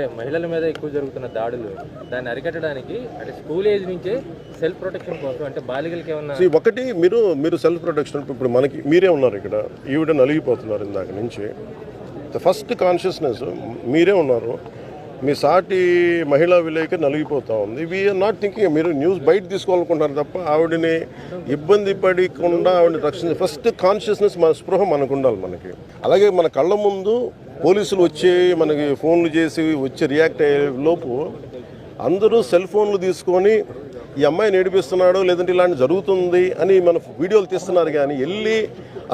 అంటే మహిళల మీద ఎక్కువ జరుగుతున్న దాడులు దాన్ని అరికట్టడానికి అంటే స్కూల్ ఏజ్ నుంచే సెల్ఫ్ ప్రొటెక్షన్ కోసం అంటే బాలికలకి ఏమన్నా ఒకటి మీరు మీరు సెల్ఫ్ ప్రొటెక్షన్ ఇప్పుడు మనకి మీరే ఉన్నారు ఇక్కడ ఈవిడ నలిగిపోతున్నారు ఇందాక నుంచి. ద ఫస్ట్ కాన్షియస్నెస్ మీరే ఉన్నారు. మీ సాటి మహిళా విలేక నలిగిపోతూ ఉంది. వీఆర్ నాట్ థింకింగ్ మీరు న్యూస్ బయట తీసుకోవాలనుకుంటున్నారు తప్ప ఆవిడని ఇబ్బంది పడకుండా ఆవిడని రక్షించ ఫస్ట్ కాన్షియస్నెస్ మన స్పృహ మనకు ఉండాలి మనకి. అలాగే మన కళ్ళ ముందు పోలీసులు వచ్చి మనకి ఫోన్లు చేసి వచ్చి రియాక్ట్ అయ్యే లోపు అందరూ సెల్ ఫోన్లు తీసుకొని ఈ అమ్మాయి ఏడిపిస్తున్నాడు లేదంటే ఇలాంటి జరుగుతుంది అని మన వీడియోలు తీస్తున్నారు కానీ వెళ్ళి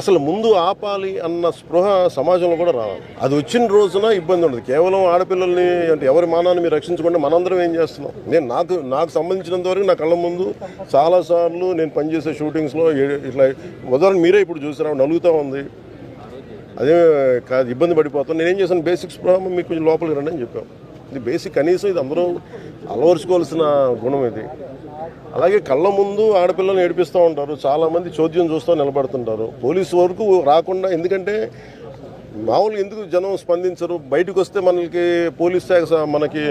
అసలు ముందు ఆపాలి అన్న స్పృహ సమాజంలో కూడా రావాలి. అది వచ్చిన రోజున ఇబ్బంది ఉండదు. కేవలం ఆడపిల్లల్ని అంటే ఎవరి మానాన్ని మీరు రక్షించకుండా మనందరం ఏం చేస్తున్నాం? నేను నాకు నాకు సంబంధించినంత వరకు నా కళ్ళ ముందు చాలాసార్లు నేను పనిచేసే షూటింగ్స్లో ఇట్లా ఉదాహరణ మీరే ఇప్పుడు చూసారా నలుగుతూ ఉంది. అదే కాదు ఇబ్బంది పడిపోతాం. నేనేం చేశాను? బేసిక్స్ ప్రాబ్లం మీకు కొంచెం లోపలికి రండి అని చెప్పాం. ఇది బేసిక్ కనీసం ఇది అందరూ అలవరుచుకోవాల్సిన గుణం ఇది. అలాగే కళ్ళ ముందు ఆడపిల్లల్ని ఏడిపిస్తూ ఉంటారు. చాలామంది చోద్యం చూస్తూ నిలబడుతుంటారు. పోలీసు వరకు రాకుండా ఎందుకంటే మామూలుగా ఎందుకు జనం స్పందించరు? బయటకు వస్తే మనకి పోలీస్ శాఖ మనకి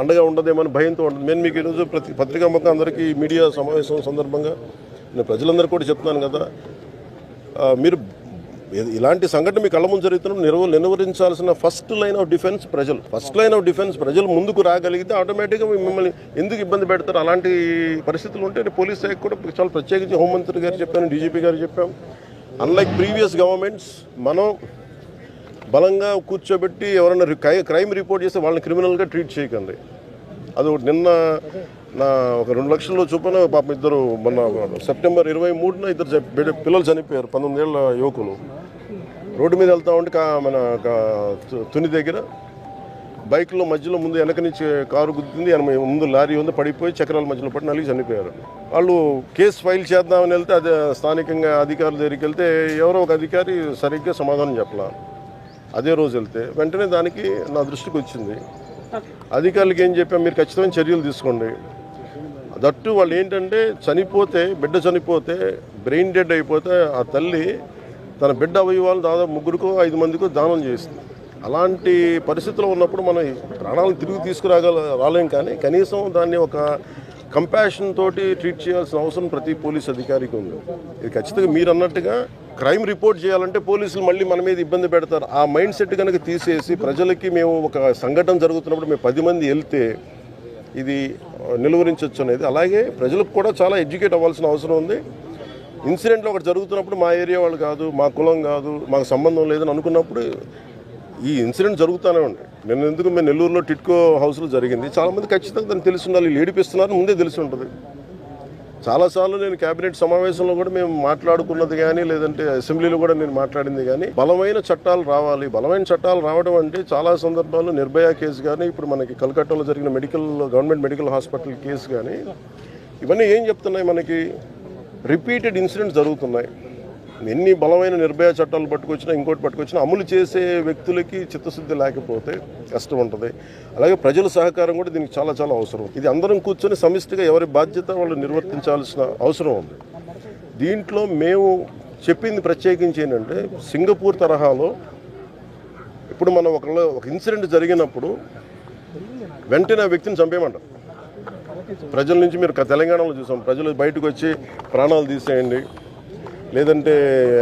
అండగా ఉండదేమని భయంతో ఉంటుంది. నేను మీకు ఈరోజు ప్రతి పత్రికా ముఖం అందరికీ మీడియా సమావేశం సందర్భంగా నేను ప్రజలందరూ కూడా చెప్తున్నాను కదా. మీరు ఇలాంటి సంఘటన మీ కళ్ళ ముందు జరుగుతున్నప్పుడు నిర్వ ఫస్ట్ లైన్ ఆఫ్ డిఫెన్స్ ప్రజలు. ఫస్ట్ లైన్ ఆఫ్ డిఫెన్స్ ప్రజలు ముందుకు రాగలిగితే ఆటోమేటిక్గా మిమ్మల్ని ఎందుకు ఇబ్బంది పెడతారు? అలాంటి పరిస్థితులు ఉంటే పోలీస్ శాఖ కూడా చాలా ప్రత్యేకించి హోంమంత్రి గారు చెప్పాను డీజీపీ గారు చెప్పాం. అన్లైక్ ప్రీవియస్ గవర్నమెంట్స్ మనం బలంగా కూర్చోబెట్టి ఎవరైనా రి- క్రైమ్ రిపోర్ట్ చేస్తే వాళ్ళని క్రిమినల్గా ట్రీట్ చేయకండి. అది ఒకటి నిన్న నా ఒక రెండు లక్షల్లో చొప్పున పాపం ఇద్దరు మొన్న సెప్టెంబర్ ఇరవై మూడున ఇద్దరు పిల్లలు చనిపోయారు పంతొమ్మిదేళ్ళ యువకులు. రోడ్డు మీద వెళ్తా ఉంటే మన తు- తుని దగ్గర బైక్లో మధ్యలో ముందు వెనక నుంచి కారు గుద్దింది ముందు లారీ ఉంది పడిపోయి చక్రాల మధ్యలో పడి నలిగి చనిపోయారు. వాళ్ళు కేసు ఫైల్ చేద్దామని వెళ్తే అదే స్థానికంగా అధికారుల దగ్గరికి వెళ్తే ఎవరో ఒక అధికారి సరిగ్గా సమాధానం చెప్పలా. అదే రోజు వెళ్తే వెంటనే దానికి నా దృష్టికి వచ్చింది. అధికారులకు ఏం చెప్పాం మీరు ఖచ్చితమైన చర్యలు తీసుకోండి. దట్టు వాళ్ళు ఏంటంటే చనిపోతే బిడ్డ చనిపోతే బ్రెయిన్ డెడ్ అయిపోతే ఆ తల్లి తన బిడ్డ అవయవాలు దాదాపు ముగ్గురికో ఐదు మందికో దానం చేస్తుంది అలాంటి పరిస్థితుల్లో ఉన్నప్పుడు మనం ప్రాణాలను తిరిగి తీసుకురాగల రాలేం కానీ కనీసం దాన్ని ఒక కంపాషన్ తోటి ట్రీట్ చేయాల్సిన అవసరం ప్రతి పోలీస్ అధికారికి ఉంది. ఇది ఖచ్చితంగా మీరు అన్నట్టుగా క్రైమ్ రిపోర్ట్ చేయాలంటే పోలీసులు మళ్ళీ మన మీద ఇబ్బంది పెడతారు. ఆ మైండ్ సెట్ కనుక తీసేసి ప్రజలకి మేము ఒక సంఘటన జరుగుతున్నప్పుడు మేము పది మంది వెళ్తే ఇది నిలువరించవచ్చు అనేది. అలాగే ప్రజలకు కూడా చాలా ఎడ్యుకేట్ అవ్వాల్సిన అవసరం ఉంది. ఇన్సిడెంట్లో ఒకటి జరుగుతున్నప్పుడు మా ఏరియా వాళ్ళు కాదు మా కులం కాదు మాకు సంబంధం లేదని అనుకున్నప్పుడు ఈ ఇన్సిడెంట్ జరుగుతూనే ఉంటాయి నేను ఎందుకు మేము నెల్లూరులో టిట్కో హౌస్లో జరిగింది? చాలామంది ఖచ్చితంగా దాన్ని తెలిసి ఉండాలి. ఏడిపిస్తున్నారు ముందే తెలిసి ఉంటుంది. చాలాసార్లు నేను కేబినెట్ సమావేశంలో కూడా మేము మాట్లాడుకున్నది కానీ లేదంటే అసెంబ్లీలో కూడా నేను మాట్లాడింది కానీ బలమైన చట్టాలు రావాలి. బలమైన చట్టాలు రావడం అంటే చాలా సందర్భాల్లో నిర్భయ కేసు కానీ ఇప్పుడు మనకి కలకట్టాలో జరిగిన medical government medical hospital case కానీ ఇవన్నీ ఏం చెప్తున్నాయి మనకి? రిపీటెడ్ ఇన్సిడెంట్స్ జరుగుతున్నాయి. ఎన్ని బలమైన నిర్భయ చట్టాలు పట్టుకొచ్చినా ఇంకోటి పట్టుకొచ్చినా అమలు చేసే వ్యక్తులకి చిత్తశుద్ధి లేకపోతే కష్టం ఉంటుంది. అలాగే ప్రజల సహకారం కూడా దీనికి చాలా చాలా అవసరం. ఇది అందరం కూర్చొని సమిష్టిగా ఎవరి బాధ్యత వాళ్ళు నిర్వర్తించాల్సిన అవసరం ఉంది. దీంట్లో మేము చెప్పింది ప్రత్యేకించి ఏంటంటే సింగపూర్ తరహాలో ఇప్పుడు మనం ఒక ఒక ఇన్సిడెంట్ జరిగినప్పుడు వెంటనే ఆ వ్యక్తిని చంపేయమంటారు. ప్రజల నుంచి మీరు తెలంగాణలో చూసాం. ప్రజలు బయటకు వచ్చి ప్రాణాలు తీసేయండి లేదంటే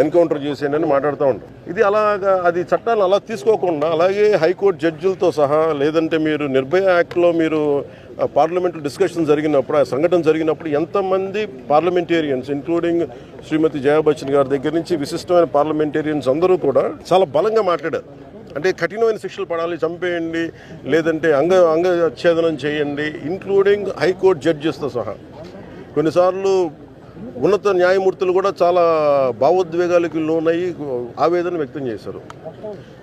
ఎన్కౌంటర్ చేసేయండి అని మాట్లాడుతూ ఉంటాం ఇది అలాగా అది చట్టాలు అలా తీసుకోకుండా అలాగే హైకోర్టు జడ్జిలతో సహా లేదంటే మీరు నిర్భయ యాక్ట్లో మీరు పార్లమెంట్ డిస్కషన్ జరిగినప్పుడు ఆ సంఘటన జరిగినప్పుడు ఎంతమంది పార్లమెంటేరియన్స్ ఇంక్లూడింగ్ శ్రీమతి జయా బచ్చన్ గారి దగ్గర నుంచి విశిష్టమైన పార్లమెంటేరియన్స్ అందరూ కూడా చాలా బలంగా మాట్లాడారు. అంటే కఠినమైన శిక్షలు పడాలి చంపేయండి లేదంటే అంగ అంగఛేదనం చేయండి ఇంక్లూడింగ్ హైకోర్టు జడ్జెస్తో సహా. కొన్నిసార్లు ఉన్నత న్యాయమూర్తులు కూడా చాలా భావోద్వేగాలకి లోనయ్యి ఆవేదన వ్యక్తం చేశారు.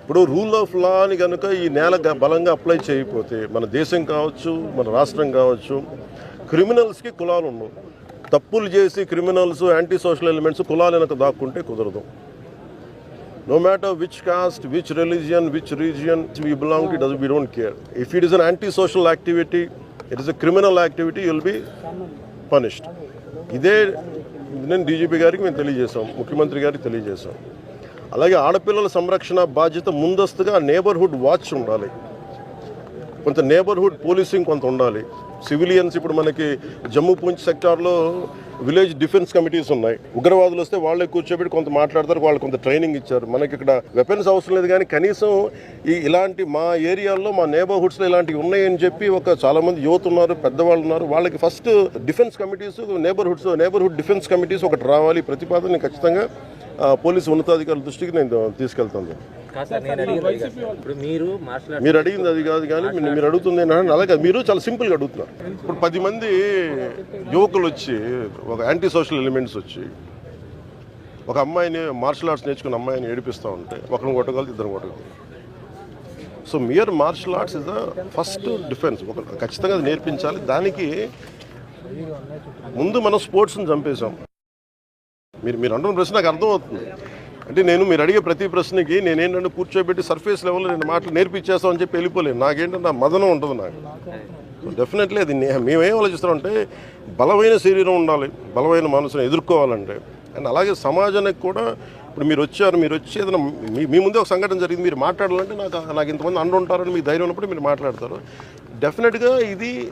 ఇప్పుడు రూల్ ఆఫ్ లా అని కనుక ఈ నేల గ- బలంగా అప్లై చేయకపోతే మన దేశం కావచ్చు మన రాష్ట్రం కావచ్చు క్రిమినల్స్కి కులాలు ఉండవు తప్పులు చేసి క్రిమినల్స్ యాంటీ సోషల్ ఎలిమెంట్స్ కులాలు వెనక దాక్కుంటే కుదరదు. No matter which caste, which religion, which region we belong to, we don't care. If it is an antisocial activity, it is a criminal activity, you will be punished. ఇదే నేను DGP గారికి మేము తెలియజేశాం ముఖ్యమంత్రి గారికి తెలియజేశాం అలాగే ఆడపిల్లల సంరక్షణ బాధ్యత ముందస్తుగా నేబర్హుడ్ వాచ్ ఉండాలి కొంత నేబర్హుడ్ పోలీసింగ్ కొంత ఉండాలి సివిలియన్స్ ఇప్పుడు మనకి జమ్మూ పూంచ్ సెక్టార్లో విలేజ్ డిఫెన్స్ కమిటీస్ ఉన్నాయి. ఉగ్రవాదులు వస్తే వాళ్ళే కూర్చోబెట్టి కొంత మాట్లాడతారు వాళ్ళు కొంత ట్రైనింగ్ ఇచ్చారు. మనకి ఇక్కడ వెపన్స్ అవసరం లేదు కానీ కనీసం ఈ ఇలాంటి మా ఏరియాల్లో మా నేబర్హుడ్స్లో ఇలాంటివి ఉన్నాయని చెప్పి ఒక చాలా మంది యువత ఉన్నారు పెద్దవాళ్ళు ఉన్నారు. వాళ్ళకి first defence committees neighbourhoods neighbourhood defence committees ఒకటి రావాలి. ప్రతిపాదన ఖచ్చితంగా పోలీసు ఉన్నతాధికారుల దృష్టికి నేను తీసుకెళ్తాను. మీరు అడిగింది అది కాదు కానీ మీరు- మీరు అడుగుతుంది ఏంటంటే అలాగే మీరు చాలా సింపుల్గా అడుగుతున్నారు. ఇప్పుడు పది మంది యువకులు వచ్చి ఒక యాంటీ సోషల్ ఎలిమెంట్స్ వచ్చి ఒక అమ్మాయిని మార్షల్ ఆర్ట్స్ నేర్చుకున్న అమ్మాయిని ఏడిపిస్తూ ఉంటే ఒకరిని కొట్టగలదు ఇద్దరు కొట్టగలదు so mere martial arts is the first defence ఒక ఖచ్చితంగా అది నేర్పించాలి. దానికి ముందు మనం స్పోర్ట్స్ని చంపేశాం. మీరు మీరు అంటున్న ప్రశ్న నాకు అర్థమవుతుంది. అంటే నేను మీరు అడిగే ప్రతి ప్రశ్నకి నేనేంటంటే కూర్చోబెట్టి సర్ఫేస్ లెవెల్లో నేను మాటలు నేర్పించేస్తామని చెప్పి వెళ్ళిపోలేను నాకేంటంటే నా మదనం ఉంటుంది నాకు. డెఫినెట్లీ అది నే- మేమేం ఆలోచిస్తామంటే బలమైన శరీరం ఉండాలి బలమైన మనసును ఎదుర్కోవాలంటే. అండ్ అలాగే సమాజానికి కూడా ఇప్పుడు మీరు వచ్చారు మీరు వచ్చి ఏదైనా మీ మీ ముందే ఒక సంఘటన జరిగింది మీరు మాట్లాడాలంటే నాకు నాకు ఇంతమంది అండ ఉంటారని మీకు ధైర్యం ఉన్నప్పుడు మీరు మాట్లాడతారు. డెఫినెట్గా ఇది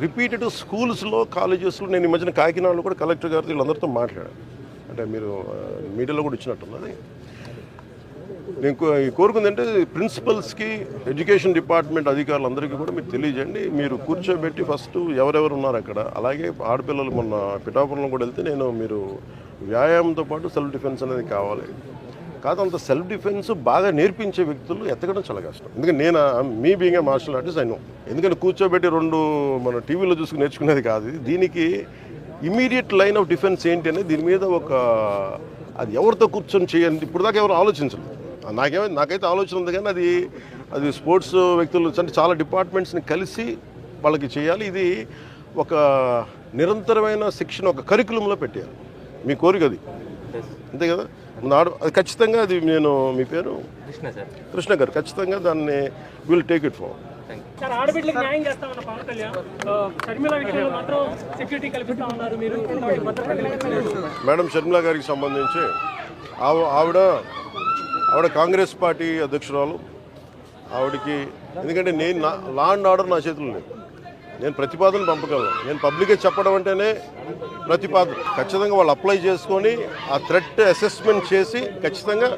రిపీటెడ్ స్కూల్స్లో కాలేజెస్లో నేను ఈ మధ్యన కాకినాడలో కూడా కలెక్టర్ గారు వీళ్ళందరితో మాట్లాడాను. అంటే మీరు మీడియాలో కూడా ఇచ్చినట్టున్నది నేను కోరుకుందంటే కోరుకుంది అంటే ప్రిన్సిపల్స్కి ఎడ్యుకేషన్ డిపార్ట్మెంట్ అధికారులందరికీ కూడా మీరు తెలియజేయండి. మీరు కూర్చోబెట్టి ఫస్ట్ ఎవరెవరు ఉన్నారు అక్కడ? అలాగే ఆడపిల్లలు మొన్న పిఠాపురంలో కూడా వెళ్తే నేను మీరు వ్యాయామంతో పాటు సెల్ఫ్ డిఫెన్స్ అనేది కావాలి. కాదు అంత సెల్ఫ్ డిఫెన్స్ బాగా నేర్పించే వ్యక్తులు ఎత్తకడం చాలా కష్టం. ఎందుకంటే నేను me being a martial artist అయినా ఎందుకంటే కూర్చోబెట్టి రెండు మన టీవీలో చూసుకుని నేర్చుకునేది కాదు దీనికి ఇమీడియట్ లైన్ ఆఫ్ డిఫెన్స్ ఏంటి అనేది దీని మీద ఒక అది ఎవరితో కూర్చొని చేయండి ఇప్పుడు దాకా ఎవరు ఆలోచించలేదు. నాకేమో నాకైతే ఆలోచన ఉంది కానీ అది అది స్పోర్ట్స్ వ్యక్తులు అంటే చాలా డిపార్ట్మెంట్స్ని కలిసి వాళ్ళకి చేయాలి. ఇది ఒక నిరంతరమైన శిక్షణ ఒక కరికులంలో పెట్టేయాలి. మీ కోరిక అది. అంతే కదా? నాడు అది ఖచ్చితంగా అది నేను మీ పేరు? కృష్ణ గారు ఖచ్చితంగా దాన్ని will take it far sir ఆడబిడ్డలకు న్యాయం చేస్తామన్న పవన్ కళ్యాణ్ షర్మిల విషయంలో మాత్రం సెక్యూరిటీ కల్పిస్తా ఉన్నారు మీరు. మేడం షర్మిల గారికి సంబంధించి ఆవిడ ఆవిడ కాంగ్రెస్ పార్టీ అధ్యక్షురాలు. ఆవిడకి ఎందుకంటే నేను నా లా అండ్ ఆర్డర్ నా చేతుల్లో లేదు. నేను ప్రతిపాదన పంపగలను. నేను పబ్లిక్గా చెప్పడం అంటేనే ప్రతిపాదన. ఖచ్చితంగా వాళ్ళు అప్లై చేసుకొని ఆ థ్రెట్ అసెస్మెంట్ చేసి ఖచ్చితంగా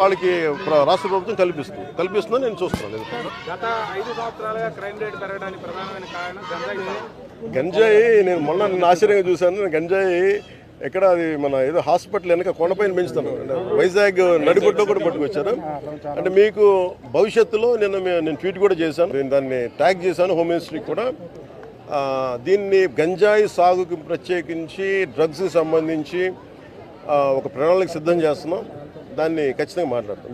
వాళ్ళకి రాష్ట్ర ప్రభుత్వం కల్పిస్తుంది. కల్పిస్తుందని నేను చూస్తున్నాను. నేను గత ఐదు సంవత్సరాలుగా క్రైమ్ రేట్ పెరగడానికి ప్రధానమైన కారణం గంజాయి నేను మొన్న నిన్న ఆశ్చర్యంగా చూశాను. నేను గంజాయి ఎక్కడ అది మన ఏదో హాస్పిటల్ వెనక కొండపైన పెంచుతాను వైజాగ్ నడిబొడ్లో కూడా పట్టుకొచ్చారు. అంటే మీకు భవిష్యత్తులో నిన్న మే- నేను ట్వీట్ కూడా చేశాను. నేను దాన్ని ట్యాగ్ చేశాను హోమ్ మినిస్ట్రీకి కూడా. దీన్ని గంజాయి సాగుకి ప్రత్యేకించి డ్రగ్స్కి సంబంధించి ఒక ప్రణాళిక సిద్ధం చేస్తున్నాం. దాన్ని ఖచ్చితంగా మాట్లాడతాం.